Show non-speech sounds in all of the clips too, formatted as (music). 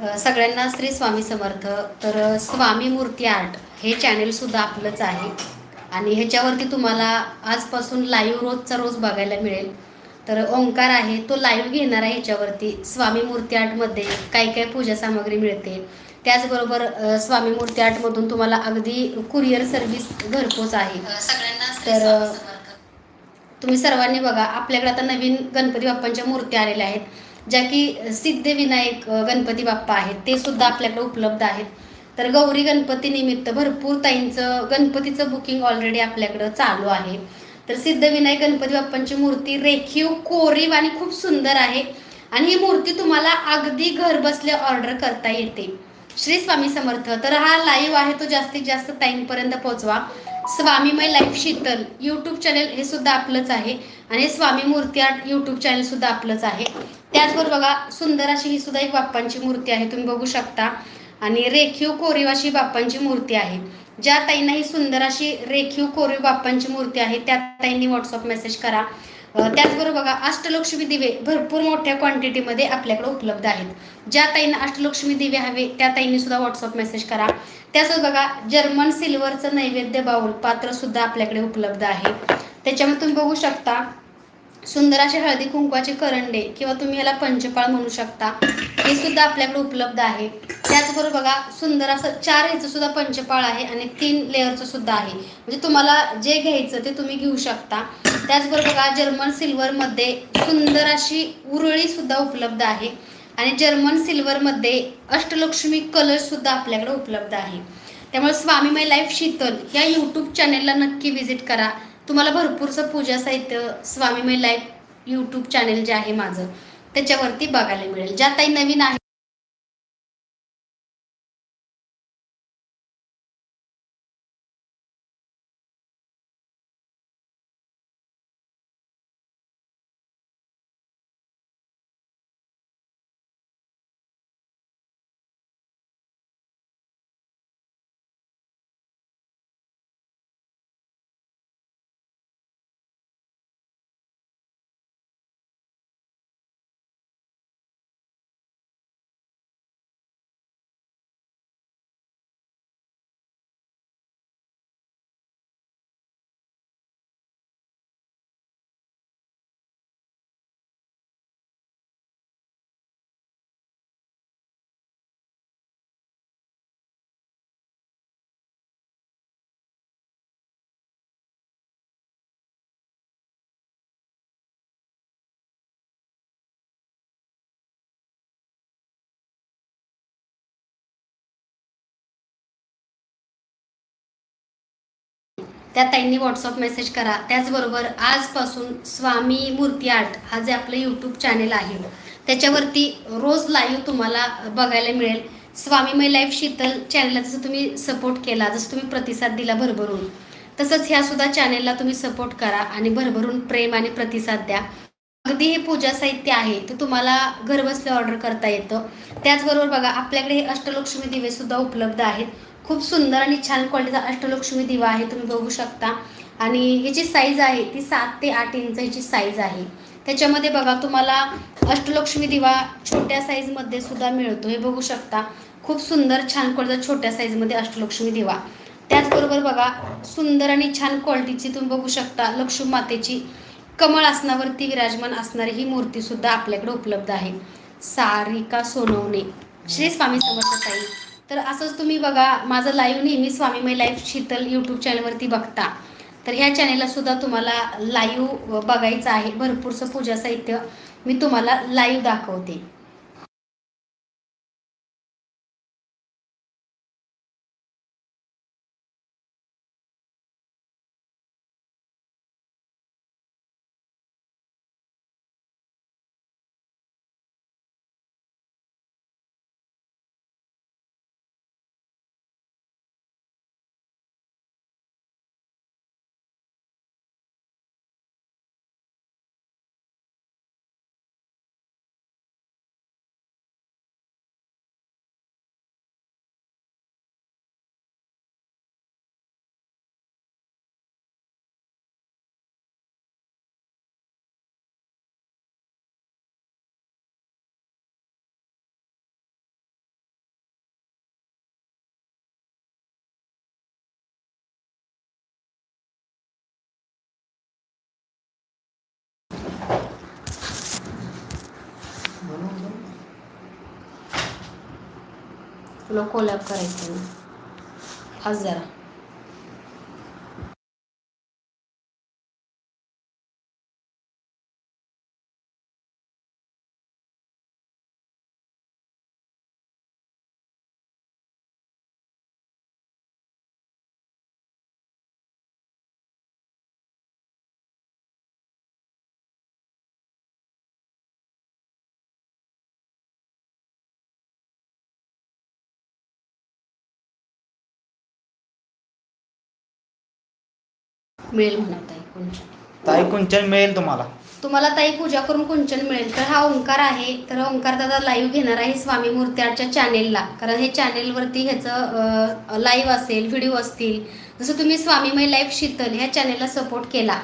सगळ्यांना श्री स्वामी समर्थ. तर स्वामी मूर्ती आर्ट हे चॅनेलसुद्धा आपलंच आहे. आणि ह्याच्यावरती तुम्हाला आजपासून लाईव्ह रोजचा रोज बघायला मिळेल. तर ओंकार आहे तो लाईव्ह घेणार आहे ह्याच्यावरती. स्वामी मूर्ती आर्टमध्ये काय काय पूजा सामग्री मिळते. त्याचबरोबर स्वामी मूर्ती आर्टमधून तुम्हाला अगदी कुरिअर सर्व्हिस घरपोच आहे. सगळ्यांना तर तुम्ही सर्वांनी बघा आपल्याकडे आता नवीन गणपती बाप्पांच्या मूर्त्या आलेल्या आहेत. ज्या की सिद्धिविनायक गणपती बाप्पा आहेत ते सुद्धा आपल्याकडे उपलब्ध आहेत. तर गौरी गणपती निमित्त भरपूर ताईंचं गणपतीचं बुकिंग ऑलरेडी आपल्याकडं चालू आहे. तर सिद्धविनायक गणपती बाप्पांची मूर्ती रेखीव कोरीव आणि खूप सुंदर आहे. आणि ही मूर्ती तुम्हाला अगदी घर बसल्या ऑर्डर करता येते. श्री स्वामी समर्थ. तर हा लाईव्ह आहे तो जास्तीत जास्त ताईंपर्यंत पोहोचवा. Swamimay life Sheetal YouTube channel हे सुद्धा आपलंच आहे. आणि स्वामी मूर्ती आर्ट यूट्यूब चॅनल सुद्धा आपलंच आहे. त्याचबरोबर बघा सुंदर अशी ही सुद्धा एक बाप्पांची मूर्ती आहे तुम्ही बघू शकता. आणि रेखीव कोरीव अशी बाप्पांची मूर्ती आहे. ज्या ताईंना ही सुंदर अशी रेखीव कोरीव बाप्पांची मूर्ती आहे त्या ताईंनी व्हॉट्सअप मेसेज करा. त्याचबरोबर बघा अष्टलक्ष्मी दिवे भरपूर मोठ्या क्वांटिटीमध्ये आपल्याकडे उपलब्ध आहेत. ज्या ताईंना अष्टलक्ष्मी दिवे हवे त्या ताईंनी सुद्धा व्हॉट्सअप मेसेज करा. त्यासोबत बघा जर्मन सिल्वरचं नैवेद्य बाऊल पात्र सुद्धा आपल्याकडे उपलब्ध आहे. त्याच्यामध्ये तुम्ही बघू शकता सुंदर असे हळदी कुंकवाचे करंडे किंवा तुम्ही याला पंचपाळ म्हणू शकता. हे सुद्धा आपल्याकडे उपलब्ध आहे. त्याचबरोबर बघा सुंदर असं चार ह्याचं सुद्धा पंचपाळ आहे आणि तीन लेअरचं सुद्धा आहे. म्हणजे तुम्हाला जे घ्यायचं ते तुम्ही घेऊ शकता. त्याचबरोबर बघा जर्मन सिल्वरमध्ये सुंदर अशी उरळी सुद्धा उपलब्ध आहे. आणि जर्मन सिल्वरमध्ये अष्टलक्ष्मी कलर सुद्धा आपल्याकडे उपलब्ध आहे. त्यामुळे स्वामीमय लाईफ शीतल या यूट्यूब चॅनेलला नक्की व्हिजिट करा. तुम्हाला भरपूरचं पूजा साहित्य स्वामीमय लाईफ यूट्यूब चॅनेल जे आहे माझं त्याच्यावरती बघायला मिळेल. ज्या ताई नवीन आहे त्या ताईंनी व्हॉट्सअप मेसेज करा. त्याचबरोबर आजपासून स्वामी मूर्ती आर्ट हा जे आपलं यूट्यूब चॅनेल आहे त्याच्यावरती रोज लाईव्ह तुम्हाला बघायला मिळेल. स्वामीमय लाईफ शीतल चॅनेलला जसं तुम्ही सपोर्ट केला जसं तुम्ही प्रतिसाद दिला भरभरून तसंच ह्यासुद्धा चॅनेलला तुम्ही सपोर्ट करा आणि भरभरून प्रेम आणि प्रतिसाद द्या. अगदी हे पूजा साहित्य आहे ते तुम्हाला घरबसल्या ऑर्डर करता येतं. त्याचबरोबर बघा आपल्याकडे हे अष्टलक्ष्मी दिवे सुद्धा उपलब्ध आहेत. खूप सुंदर आणि छान क्वालिटीचा अष्टलक्ष्मी दिवा आहे तुम्ही बघू शकता. आणि ह्याची साईज आहे ती सात ते आठ इंच ह्याची साईज आहे. त्याच्यामध्ये बघा तुम्हाला अष्टलक्ष्मी दिवा छोट्या साईजमध्ये सुद्धा मिळतो. हे बघू शकता. खूप सुंदर छान क्वालिटीचा छोट्या साईजमध्ये अष्टलक्ष्मी दिवा. त्याचबरोबर बघा सुंदर आणि छान क्वालिटीची तुम्ही बघू शकता लक्ष्मी मातेची कमळ आसनावरती विराजमान असणारी ही मूर्ती सुद्धा आपल्याकडे उपलब्ध आहे. सारिका सोनवणे. श्री स्वामी समर्थ ताई. तर असंच तुम्ही बघा माझं लाईव्ह नेहमी स्वामीमय लाईफ शीतल यूट्यूब चॅनलवरती बघता. तर ह्या चॅनेलला सुद्धा तुम्हाला लाईव्ह बघायचं आहे. भरपूरचं पूजा साहित्य मी तुम्हाला लाईव्ह दाखवते. तुला कोलॅब करायचं. आज जरा. मिळेल म्हणत आहे कुंचन. ताई कुंचन मिळेल तुम्हाला. तुम्हाला ताई पूजा करून कुंचन मिळेल. तर हा ओंकार आहे तर ओंकार दादा लाईव्ह घेणार आहे स्वामी मूर्त्याच्या चॅनेलला कारण हे चॅनेलवरती ह्याचं लाईव्ह असेल व्हिडिओ असतील. जसं तुम्ही स्वामीमय लाईव्ह शीतल ह्या चॅनेलला सपोर्ट केला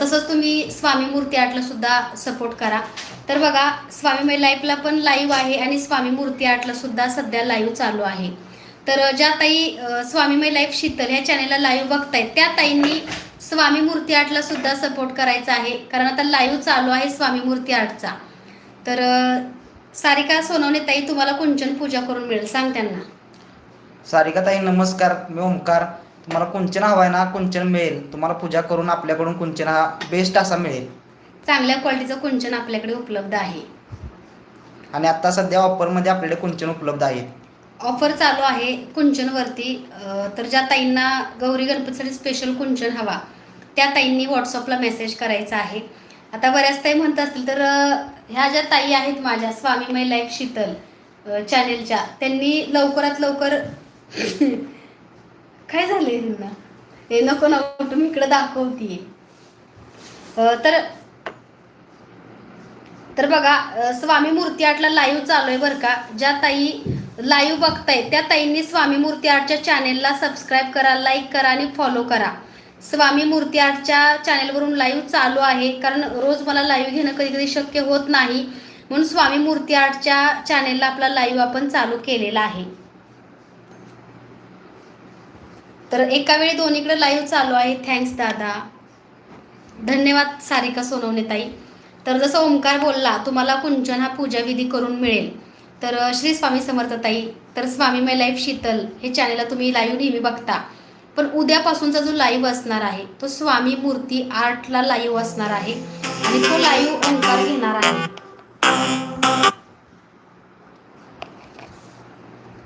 तसंच तुम्ही स्वामी मूर्ती आर्टला सुद्धा सपोर्ट करा. तर बघा स्वामीमय लाईव्हला पण लाईव्ह आहे आणि स्वामी मूर्ती आर्टला सुद्धा सध्या लाईव्ह चालू आहे. तर ज्या ताई अ, स्वामीमय लाईव्ह शीतल ह्या चॅनेलला लाईव्ह बघतायत त्या ताईंनी स्वामी मूर्ती आर्टला सुद्धा सपोर्ट करायचा आहे. कारण आता लाईव्ह चालू आहे स्वामी मूर्ती आर्टचा तर सारिका सोनवणे ताई तुम्हाला कुंचन पूजा करून मिळेल. सांग त्यांना. सारिका ताई नमस्कार. मी ओमकार तुम्हाला कुंचन हवा आहे ना कुंचन मिळेल. तुम्हाला पूजा करून आपल्याकडून कुंचन हा बेस्ट असा मिळेल. चांगल्या क्वालिटीचं कुंचन आपल्याकडे उपलब्ध आहे. आणि आता सध्या ऑफरमध्ये आपल्याकडे कुंचन उपलब्ध आहेत. ऑफर चालू आहे कुंचनवरती. तर ज्या ताईंना गौरी गणपतीसाठी स्पेशल कुंचन हवा त्या ताईंनी व्हॉट्सअपला मेसेज करायचा आहे. आता बऱ्याच ताई म्हणत असतील तर ह्या ज्या ताई आहेत माझ्या स्वामीमय लाईफ शीतल चॅनेलच्या त्यांनी लवकरात लवकर (laughs) काय झालंय ह्यांना हे नको नको तुम्ही इकडं दाखवतीये. तर तर बघा स्वामी मूर्ती आटला लाईव्ह चालू आहे बरं का. ज्या ताई लाईव्ह बघताय. त्या ताईंनी स्वामी मूर्ती आर्टच्या चॅनेलला सबस्क्राईब करा लाईक करा आणि फॉलो करा. स्वामी मूर्ती आर्टच्या चॅनेलवरून लाईव्ह चालू आहे. कारण रोज मला लाईव्ह घेणं कधी कधी शक्य होत नाही. म्हणून स्वामी मूर्ती आर्टच्या चॅनेलला आपला लाईव्ह आपण चालू केलेला आहे. तर एका वेळी दोन्हीकडे लाईव्ह चालू आहे. थँक्स दादा. धन्यवाद सारिका सोनवणे ताई. तर जसं ओंकार बोलला तुम्हाला कुंचन हा पूजाविधी करून मिळेल. तर श्री स्वामी समर्थताई तर स्वामी माय लाईफ शीतल हे चॅनेलला तुम्ही लाईव्ह नेहमी बघता. पण उद्यापासूनचा जो लाईव्ह असणार आहे तो स्वामी मूर्ती आर्टला लाईव्ह असणार आहे आणि तो लाईव्ह ओंकार घेणार आहे.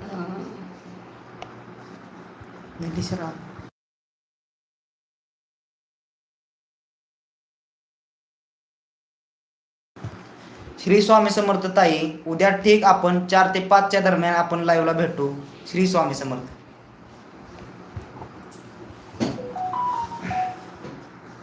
अ, श्री स्वामी समर्थ ताई उद्या ठीक आपण चार ते पाचच्या दरम्यान आपण लाईव्हला भेटू. श्री स्वामी समर्थ.